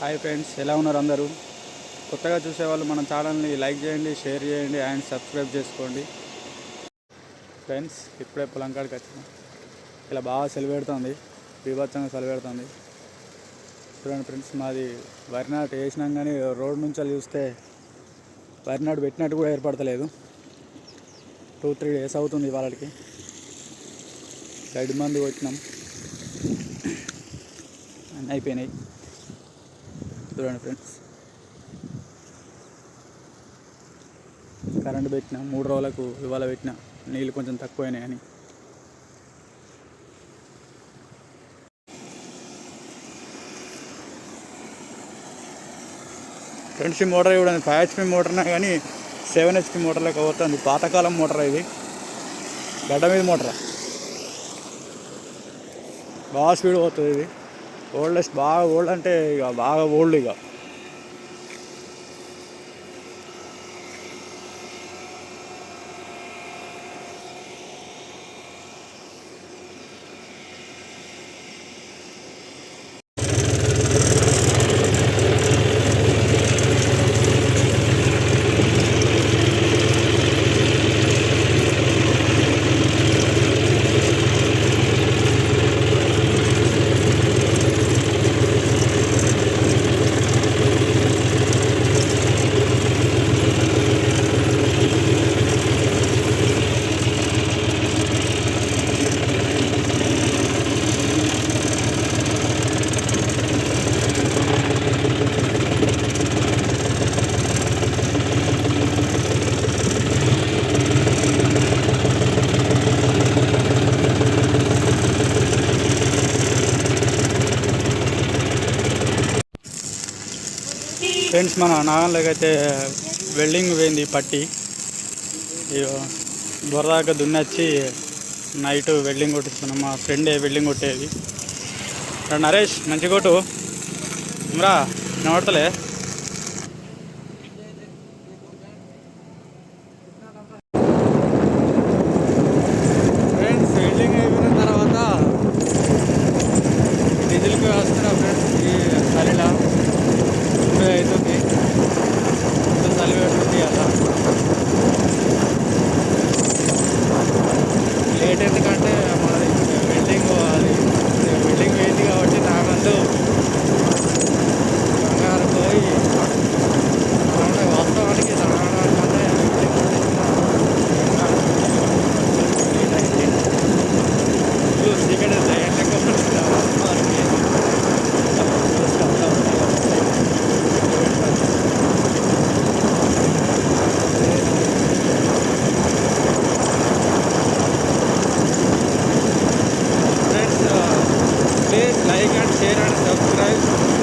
Hi friends ఎలా ఉన్నారు అందరూ? కొత్తగా చూసేవాళ్ళు మన ఛానల్ని లైక్ చేయండి షేర్ చేయండి అండ్ సబ్స్క్రైబ్ చేసుకోండి. ఫ్రెండ్స్ ఇప్పుడే పొలం కాడికి వచ్చిన. ఇలా బాగా సెలవు పెడుతుంది బీభత్సంగా సెలవు పెడుతుంది చూడండి ఫ్రెండ్స్ మాది వరి నాటు వేసినాం కానీ రోడ్ నుంచి చూస్తే వరి నాటు పెట్టినట్టు కూడా ఏర్పడతలేదు. టూ త్రీ డేస్ అవుతుంది వాళ్ళకి గడ్డి మందు కొట్టినాం. అయిపోయినాయి. చూడండి ఫ్రెండ్స్. కరెంట్ పెట్టిన మూడు రోజులకు ఇవాళ పెట్టిన నీళ్ళు కొంచెం తక్కువైనాయి అని. ఫ్రెండ్స్ మోటార్ చూడండి ఫైవ్ హెచ్పి మోటార్నా కానీ సెవెన్ హెచ్పి మోటార్లోకి అవుతుంది పాతకాలం మోటార్ ఇది. గడ్డ మీద మోటార్? బాగా స్పీడ్ పోతుంది ఇది. ఓల్డెస్ట్ బాగా ఓల్డ్ అంటే ఇక బాగా ఓల్డ్ ఇక. ఫ్రెండ్స్ మన నాగంలోకి అయితే వెల్డింగ్ పోయింది పట్టి. ఇగో బురదాకా దున్నచ్చి నైట్ వెల్డింగ్ కొట్టిస్తున్నాం మా ఫ్రెండే వెల్డింగ్ కొట్టేది. నరేష్ మంచి కొట్టు. ఇమ్రా నడతలే share and subscribe.